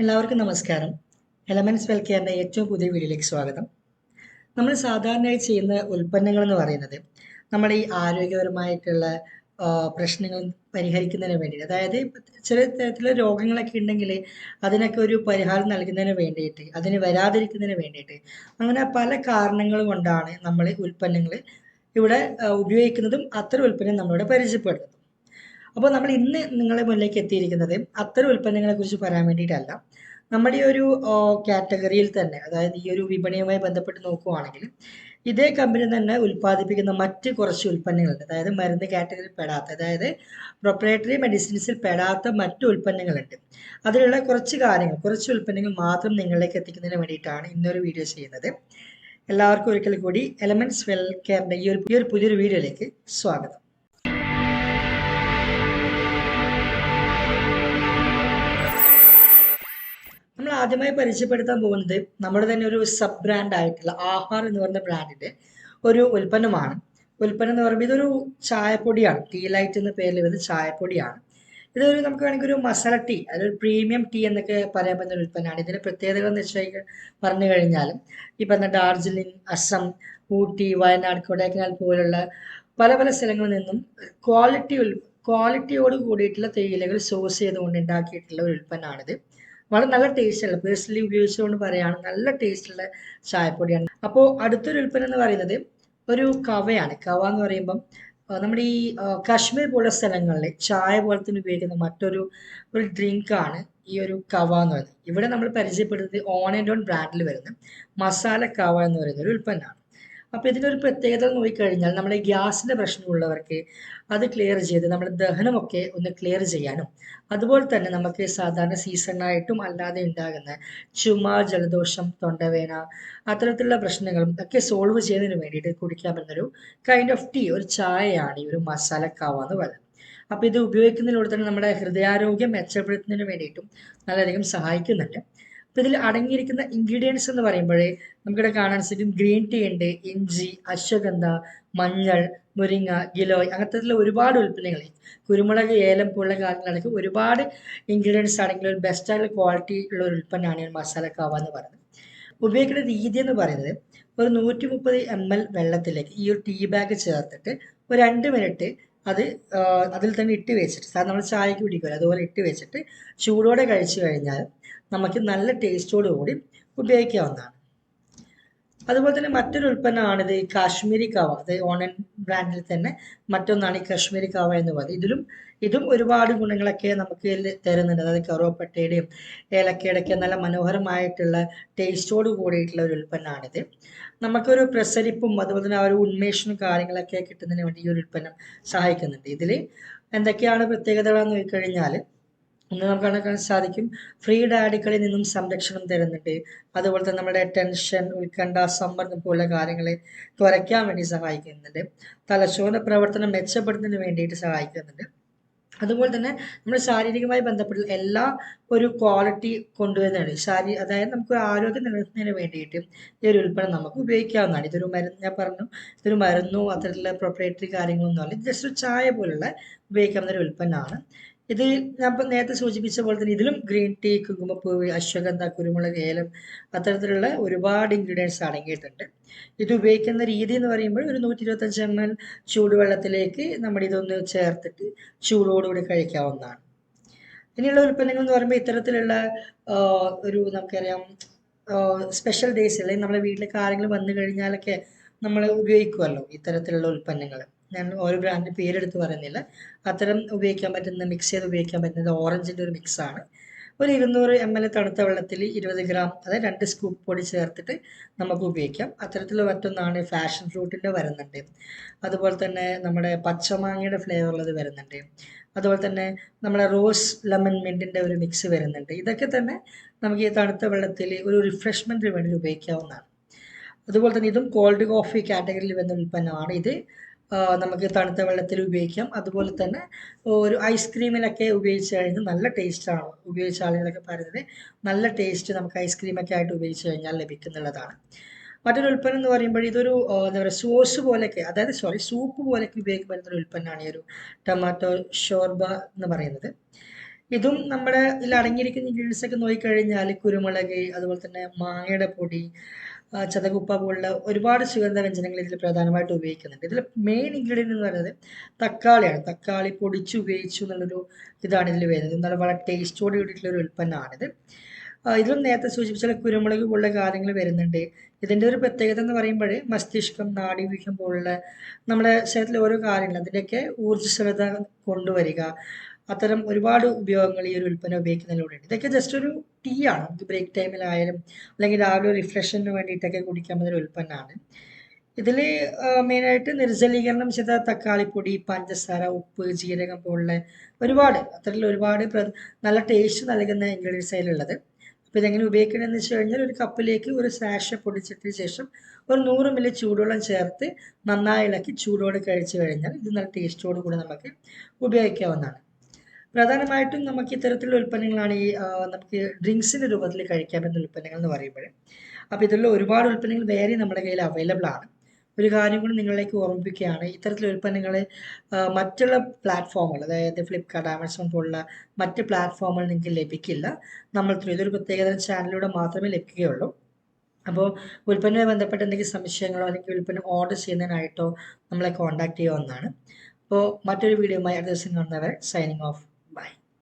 എല്ലാവർക്കും നമസ്കാരം. Elements well കെയറിന്റെ ഏറ്റവും പുതിയ വീഡിയോയിലേക്ക് സ്വാഗതം. നമ്മൾ സാധാരണയായി ചെയ്യുന്ന ഉൽപ്പന്നങ്ങൾ എന്ന് പറയുന്നത് നമ്മുടെ ഈ ആരോഗ്യപരമായിട്ടുള്ള പ്രശ്നങ്ങൾ പരിഹരിക്കുന്നതിന് വേണ്ടി അതായത് ചില തരത്തിലുള്ള രോഗങ്ങളൊക്കെ ഉണ്ടെങ്കിൽ അതിനൊക്കെ ഒരു പരിഹാരം നൽകുന്നതിന് വേണ്ടിയിട്ട് അതിന് വരാതിരിക്കുന്നതിന് വേണ്ടിയിട്ട് അങ്ങനെ പല കാരണങ്ങൾ കൊണ്ടാണ് നമ്മൾ ഉൽപ്പന്നങ്ങൾ ഇവിടെ ഉപയോഗിക്കുന്നതും അത്തരം ഉൽപ്പന്നം നമ്മളിവിടെ പരിചയപ്പെടുത്തുന്നത്. അപ്പോൾ നമ്മൾ ഇന്ന് നിങ്ങളെ മുന്നിലേക്ക് എത്തിയിരിക്കുന്നത് അത്തരം ഉൽപ്പന്നങ്ങളെ കുറിച്ച് പറയാൻ വേണ്ടിയിട്ടല്ല. നമ്മുടെ ഒരു കാറ്റഗറിയിൽ തന്നെ അതായത് ഈ ഒരു വിപണിയുമായി ബന്ധപ്പെട്ട് നോക്കുവാണെങ്കിൽ ഇതേ കമ്പനി തന്നെ ഉൽപ്പാദിപ്പിക്കുന്ന മറ്റ് കുറച്ച് ഉൽപ്പന്നങ്ങളുണ്ട്. അതായത് മരുന്ന് കാറ്റഗറിയിൽ പെടാത്ത അതായത് പ്രൊപ്പറേറ്ററി മെഡിസിൻസിൽ പെടാത്ത മറ്റ് ഉൽപ്പന്നങ്ങളുണ്ട്. അതിലുള്ള കുറച്ച് കാര്യങ്ങൾ കുറച്ച് ഉൽപ്പന്നങ്ങൾ മാത്രം നിങ്ങളിലേക്ക് എത്തിക്കുന്നതിന് വേണ്ടിയിട്ടാണ് ഇന്നൊരു വീഡിയോ ചെയ്യുന്നത്. എല്ലാവർക്കും ഒരിക്കൽ കൂടി എലമെന്റ്സ് വെൽ കെയറിന്റെ ഈ ഈ ഒരു പുതിയൊരു വീഡിയോയിലേക്ക് സ്വാഗതം. നമ്മൾ ആദ്യമായി പരിചയപ്പെടുത്താൻ പോകുന്നത് നമ്മുടെ തന്നെ ഒരു സബ് ബ്രാൻഡ് ആയിട്ടുള്ള ആഹാർ എന്ന് പറയുന്ന ബ്രാൻഡിന്റെ ഒരു ഉൽപ്പന്നമാണ്. ഉൽപ്പന്നം എന്ന് പറയുമ്പോൾ ഇതൊരു ചായപ്പൊടിയാണ്. ടീ ലൈറ്റ് എന്ന പേരിൽ വരുന്ന ചായപ്പൊടിയാണ്. ഇതൊരു നമുക്ക് വേണമെങ്കിൽ ഒരു മസാല ടീ അതൊരു പ്രീമിയം ടീ എന്നൊക്കെ പറയാൻ പറ്റുന്ന ഒരു ഉൽപ്പന്നമാണ്. ഇതിന്റെ പ്രത്യേകതകൾ എന്ന് വെച്ചാൽ പറഞ്ഞു കഴിഞ്ഞാൽ ഈ പറഞ്ഞ ഡാർജിലിംഗ് അസം ഊട്ടി വയനാട് കൊടൈക്കനാൽ പോലുള്ള പല പല സ്ഥലങ്ങളിൽ നിന്നും ക്വാളിറ്റി ക്വാളിറ്റിയോട് കൂടിയിട്ടുള്ള തേയിലകൾ സോഴ്സ് ചെയ്തുകൊണ്ട് ഉണ്ടാക്കിയിട്ടുള്ള ഒരു ഉൽപ്പന്നമാണിത്. വളരെ നല്ല ടേസ്റ്റുള്ള പേഴ്സണലി ഉപയോഗിച്ചുകൊണ്ട് പറയുകയാണ് നല്ല ടേസ്റ്റുള്ള ചായപ്പൊടിയാണ്. അപ്പോൾ അടുത്തൊരു ഉൽപ്പന്നം എന്ന് പറയുന്നത് ഒരു കവയാണ്. കവ എന്ന് പറയുമ്പം നമ്മുടെ ഈ കാശ്മീർ പോലുള്ള സ്ഥലങ്ങളിൽ ചായ പോലെ തന്നെ ഉപയോഗിക്കുന്ന മറ്റൊരു ഒരു ഡ്രിങ്കാണ് ഈ ഒരു കവ എന്ന് പറയുന്നത്. ഇവിടെ നമ്മൾ പരിചയപ്പെടുന്നത് ഓൺ ആൻഡ് ഓൺ ബ്രാൻഡിൽ വരുന്ന മസാല കവ എന്ന് പറയുന്ന ഒരു ഉൽപ്പന്നമാണ്. അപ്പോൾ ഇതിനൊരു പ്രത്യേകത നോക്കിക്കഴിഞ്ഞാൽ നമ്മുടെ ഗ്യാസിന്റെ പ്രശ്നമുള്ളവർക്ക് അത് ക്ലിയർ ചെയ്ത് നമ്മുടെ ദഹനമൊക്കെ ഒന്ന് ക്ലിയർ ചെയ്യാനും അതുപോലെ തന്നെ നമുക്ക് സാധാരണ സീസണായിട്ടും അല്ലാതെ ഉണ്ടാകുന്ന ചുമ ജലദോഷം തൊണ്ടവേന അത്തരത്തിലുള്ള പ്രശ്നങ്ങളും ഒക്കെ സോൾവ് ചെയ്യുന്നതിന് വേണ്ടിയിട്ട് കുടിക്കാൻ പറ്റുന്നൊരു കൈൻഡ് ഓഫ് ടീ ഒരു ചായയാണ് ഈ ഒരു മസാല കാവ എന്ന് പറയുന്നത്. അപ്പോൾ ഇത് ഉപയോഗിക്കുന്നതിലൂടെ തന്നെ നമ്മുടെ ഹൃദയാരോഗ്യം മെച്ചപ്പെടുത്തുന്നതിന് വേണ്ടിയിട്ടും വളരെയധികം സഹായിക്കുന്നുണ്ട്. അപ്പോൾ ഇതിൽ അടങ്ങിയിരിക്കുന്ന ഇൻഗ്രീഡിയൻസ് എന്ന് പറയുമ്പോഴേ നമുക്കിവിടെ കാണാൻ സാധിക്കും ഗ്രീൻ ടീ ഉണ്ട് ഇഞ്ചി അശ്വഗന്ധ മഞ്ഞൾ മുരിങ്ങ ഗിലോയ് അങ്ങനത്തെ ഒരുപാട് ഉൽപ്പന്നങ്ങൾ. കുരുമുളക് ഏലം പോലുള്ള കാര്യങ്ങളടക്കം ഒരുപാട് ഇൻഗ്രീഡിയൻസ് ആണെങ്കിൽ ഒരു ബെസ്റ്റ് ആയിട്ടുള്ള ക്വാളിറ്റി ഉള്ള ഒരു ഉൽപ്പന്നമാണ് ഈ കാവ എന്ന് പറയുന്നത്. ഉപയോഗിക്കുന്ന രീതി എന്ന് പറയുന്നത് ഒരു നൂറ്റി മുപ്പത് എം എൽ വെള്ളത്തിലേക്ക് ഈ ഒരു ടീ ബാഗ് ചേർത്തിട്ട് ഒരു രണ്ട് മിനിറ്റ് അത് അതിൽ തന്നെ ഇട്ട് വെച്ചിട്ട് സാധാരണ നമ്മൾ ചായക്ക് പിടിക്കുമല്ലോ അതുപോലെ ഇട്ട് വെച്ചിട്ട് ചൂടോടെ കഴിച്ചു കഴിഞ്ഞാൽ നമുക്ക് നല്ല ടേസ്റ്റോടു കൂടി ഉപയോഗിക്കാവുന്നതാണ്. അതുപോലെ തന്നെ മറ്റൊരു ഉൽപ്പന്നമാണിത് ഈ കാശ്മീരി കാവ. അത് ഓൺലൈൻ ബ്രാൻഡിൽ തന്നെ മറ്റൊന്നാണ് ഈ കാശ്മീരി കാവ എന്ന് പറയുന്നത്. ഇതിലും ഇതും ഒരുപാട് ഗുണങ്ങളൊക്കെ നമുക്ക് തരുന്നുണ്ട്. അതായത് കറുവപ്പട്ടയുടെയും ഏലക്കയുടെ ഒക്കെ നല്ല മനോഹരമായിട്ടുള്ള ടേസ്റ്റോട് കൂടിയിട്ടുള്ള ഒരു ഉൽപ്പന്നമാണിത്. നമുക്കൊരു പ്രസരിപ്പും അതുപോലെ തന്നെ ആ ഒരു ഉന്മേഷനും കാര്യങ്ങളൊക്കെ കിട്ടുന്നതിന് വേണ്ടി ഈ ഒരു ഉൽപ്പന്നം സഹായിക്കുന്നുണ്ട്. ഇതിൽ എന്തൊക്കെയാണ് പ്രത്യേകതകളെന്ന് നോക്കിക്കഴിഞ്ഞാൽ ഒന്ന് നമുക്ക് കാണാൻ സാധിക്കും. ഫ്രീ ഡാഡിക്കളിൽ നിന്നും സംരക്ഷണം തരുന്നുണ്ട്. അതുപോലെ തന്നെ നമ്മുടെ ടെൻഷൻ ഉത്കണ്ഠ സമ്മർദ്ദം പോലുള്ള കാര്യങ്ങളെ കുറയ്ക്കാൻ വേണ്ടി സഹായിക്കുന്നുണ്ട്. തലച്ചോറിന്റെ പ്രവർത്തനം മെച്ചപ്പെടുത്തുന്നതിന് വേണ്ടിയിട്ട് സഹായിക്കുന്നുണ്ട്. അതുപോലെ തന്നെ നമ്മൾ ശാരീരികമായി ബന്ധപ്പെട്ട എല്ലാ ഒരു ക്വാളിറ്റി കൊണ്ടുവരുന്നതാണ്. ശാരീ അതായത് നമുക്ക് ആരോഗ്യം നിലനിർത്തുന്നതിന് വേണ്ടിയിട്ട് ഈ ഒരു ഉൽപ്പന്നം നമുക്ക് ഉപയോഗിക്കാവുന്നതാണ്. ഇതൊരു മരുന്ന് ഞാൻ പറഞ്ഞു ഇതൊരു മരുന്നോ അത്തരത്തിലുള്ള പ്രൊപ്പറേറ്ററി കാര്യങ്ങളൊന്നും അല്ല ജസ്റ്റ് ഒരു ചായ പോലുള്ള ഉപയോഗിക്കാവുന്ന ഒരു ഉൽപ്പന്നമാണ്. ഇത് ഞാൻ നേരത്തെ സൂചിപ്പിച്ച പോലെ തന്നെ ഇതിലും ഗ്രീൻ ടീ കുങ്കുമപ്പൂവ് അശ്വഗന്ധ കുരുമുളക് ഏലം അത്തരത്തിലുള്ള ഒരുപാട് ഇൻഗ്രീഡിയൻസ് അടങ്ങിയിട്ടുണ്ട് ഇത് ഉപയോഗിക്കുന്ന രീതി എന്ന് പറയുമ്പോൾ ഒരു നൂറ്റി ഇരുപത്തഞ്ച് എം എൽ ചൂടുവെള്ളത്തിലേക്ക് നമ്മൾ ഇതൊന്ന് ചേർത്തിട്ട് ചൂടോടുകൂടി കഴിക്കാവുന്നതാണ്. ഇനിയുള്ള ഉൽപ്പന്നങ്ങൾ എന്ന് പറയുമ്പോൾ ഇത്തരത്തിലുള്ള ഒരു നമുക്കറിയാം സ്പെഷ്യൽ ഡേയ്സ് അല്ലെങ്കിൽ നമ്മുടെ വീട്ടിലേക്ക് ആരെങ്കിലും വന്നു കഴിഞ്ഞാലൊക്കെ നമ്മൾ ഉപയോഗിക്കുമല്ലോ ഇത്തരത്തിലുള്ള ഉൽപ്പന്നങ്ങൾ. ഞാൻ ഓരോ ബ്രാൻഡിന്റെ പേരെടുത്ത് പറയുന്നില്ല. അത്തരം ഉപയോഗിക്കാൻ പറ്റുന്ന മിക്സ് ചെയ്ത് ഉപയോഗിക്കാൻ പറ്റുന്നത് ഓറഞ്ചിന്റെ ഒരു മിക്സ് ആണ്. ഒരു ഇരുന്നൂറ് എം എൽ തണുത്ത വെള്ളത്തിൽ ഇരുപത് ഗ്രാം അതായത് രണ്ട് സ്കൂപ്പ് പൊടി ചേർത്തിട്ട് നമുക്ക് ഉപയോഗിക്കാം. അത്തരത്തിൽ മറ്റൊന്നാണ് ഫാഷൻ ഫ്രൂട്ടിന്റെ വരുന്നുണ്ട്. അതുപോലെ തന്നെ നമ്മുടെ പച്ചമാങ്ങയുടെ ഫ്ലേവർ ഉള്ളത് വരുന്നുണ്ട്. അതുപോലെ തന്നെ നമ്മുടെ റോസ് ലെമൺ മിന്റിന്റെ ഒരു മിക്സ് വരുന്നുണ്ട്. ഇതൊക്കെ തന്നെ നമുക്ക് ഈ തണുത്ത വെള്ളത്തിൽ ഒരു റിഫ്രഷ്മെന്റിന് വേണ്ടി ഉപയോഗിക്കാവുന്നതാണ്. അതുപോലെ തന്നെ ഇതും കോൾഡ് കോഫി കാറ്റഗറിയിൽ വരുന്ന ഉൽപ്പന്നമാണ് ഇത്. നമുക്ക് തണുത്ത വെള്ളത്തിൽ ഉപയോഗിക്കാം. അതുപോലെ തന്നെ ഒരു ഐസ്ക്രീമിലൊക്കെ ഉപയോഗിച്ച് കഴിഞ്ഞാൽ നല്ല ടേസ്റ്റാണ് ഉപയോഗിച്ച ആളുകളൊക്കെ പറയുന്നത് നല്ല ടേസ്റ്റ് നമുക്ക് ഐസ്ക്രീമൊക്കെ ആയിട്ട് ഉപയോഗിച്ച് കഴിഞ്ഞാൽ ലഭിക്കുന്നുള്ളതാണ്. മറ്റൊരു ഉൽപ്പന്നം എന്ന് പറയുമ്പോൾ ഇതൊരു എന്താ പറയുക സോസ് പോലെയൊക്കെ അതായത് സോറി സൂപ്പ് പോലെയൊക്കെ ഉപയോഗിക്കുന്ന ഒരു ഉൽപ്പന്നമാണ് ഈ ഒരു ടൊമാറ്റോ ഷോർബ എന്ന് പറയുന്നത്. ഇതും നമ്മുടെ ഇതിൽ അടങ്ങിയിരിക്കുന്ന ഇൻഗ്രീഡിയൻസ് ഒക്കെ നോക്കിക്കഴിഞ്ഞാൽ കുരുമുളക് അതുപോലെ തന്നെ മാങ്ങയുടെ പൊടി ചതകുപ്പ പോലുള്ള ഒരുപാട് സുഗന്ധ വ്യഞ്ജനങ്ങൾ ഇതിൽ പ്രധാനമായിട്ട് ഉപയോഗിക്കുന്നുണ്ട്. ഇതിൽ മെയിൻ ഇൻഗ്രീഡിയന്റ് എന്ന് പറയുന്നത് തക്കാളിയാണ്. തക്കാളി പൊടിച്ച് ഉപയോഗിച്ചു എന്നുള്ളൊരു ഇതാണ് ഇതിൽ വരുന്നത്. നല്ല വളരെ ടേസ്റ്റോട് കൂടിയിട്ടുള്ള ഒരു ഉൽപ്പന്നമാണിത്. ഇതിലും നേരത്തെ സൂചിപ്പിച്ച കുരുമുളക് പോലുള്ള കാര്യങ്ങൾ വരുന്നുണ്ട്. ഇതിന്റെ ഒരു പ്രത്യേകത എന്ന് പറയുമ്പോൾ മസ്തിഷ്കം നാഡീവ്യൂഹം പോലുള്ള നമ്മുടെ ശരീരത്തിലെ ഓരോ കാര്യങ്ങൾ അതിന്റെയൊക്കെ ഊർജസ്വലത കൊണ്ടുവരിക അത്തരം ഒരുപാട് ഉപയോഗങ്ങൾ ഈ ഒരു ഉൽപ്പന്നം ഉപയോഗിക്കുന്നതിലൂടെയുണ്ട്. ഇതൊക്കെ ജസ്റ്റ് ഒരു ടീ ആണ്. ബ്രേക്ക് ടൈമിലായാലും അല്ലെങ്കിൽ രാവിലെ റിഫ്രഷന് വേണ്ടിയിട്ടൊക്കെ കുടിക്കാൻ ഒരു ഉൽപ്പന്നമാണ്. ഇതിൽ മെയിനായിട്ട് നിർജലീകരണം ചെയ്ത തക്കാളിപ്പൊടി പഞ്ചസാര ഉപ്പ് ജീരകം പോലുള്ള ഒരുപാട് അത്തരത്തിൽ ഒരുപാട് നല്ല ടേസ്റ്റ് നൽകുന്ന ഇൻഗ്രീഡിയൻസ് അതിലുള്ളത്. അപ്പോൾ ഇതെങ്ങനെ ഉപയോഗിക്കണമെന്ന് വെച്ച് കഴിഞ്ഞാൽ ഒരു കപ്പിലേക്ക് ഒരു സാഷ പൊടിച്ചിട്ടതിന് ശേഷം ഒരു നൂറ് മില്ലി ചൂടുവെള്ളം ചേർത്ത് നന്നായി ഇളക്കി ചൂടോടെ കഴിച്ചു കഴിഞ്ഞാൽ ഇത് നല്ല ടേസ്റ്റോട് കൂടി നമുക്ക് ഉപയോഗിക്കാവുന്നതാണ്. പ്രധാനമായിട്ടും നമുക്ക് ഇത്തരത്തിലുള്ള ഉൽപ്പന്നങ്ങളാണ് ഈ നമുക്ക് ഡ്രിങ്ക്സിന്റെ രൂപത്തിൽ കഴിക്കാൻ പറ്റുന്ന ഉൽപ്പന്നങ്ങൾ എന്ന് പറയുമ്പോൾ. അപ്പോൾ ഇതിലുള്ള ഒരുപാട് ഉൽപ്പന്നങ്ങൾ വേറെ നമ്മുടെ കയ്യിൽ അവൈലബിൾ ആണ്. ഒരു കാര്യം കൂടി നിങ്ങളിലേക്ക് ഓർമ്മിപ്പിക്കുകയാണ്. ഇത്തരത്തിലുള്ള ഉൽപ്പന്നങ്ങൾ മറ്റുള്ള പ്ലാറ്റ്ഫോമുകൾ അതായത് ഫ്ലിപ്കാർട്ട് ആമസോൺ പോലുള്ള മറ്റ് പ്ലാറ്റ്ഫോമുകൾ നിങ്ങൾക്ക് ലഭിക്കില്ല. നമ്മൾ ഇതൊരു പ്രത്യേകത ചാനലിലൂടെ മാത്രമേ ലഭിക്കുകയുള്ളൂ. അപ്പോൾ ഉൽപ്പന്നവുമായി ബന്ധപ്പെട്ട എന്തെങ്കിലും സംശയങ്ങളോ അല്ലെങ്കിൽ ഉൽപ്പന്നം ഓർഡർ ചെയ്യുന്നതിനായിട്ടോ നമ്മളെ കോൺടാക്ട് ചെയ്യാവുന്നതാണ്. അപ്പോൾ മറ്റൊരു വീഡിയോയുമായി അടുത്ത ദിവസം കാണുന്നവരെ സൈനിങ് ഓഫ്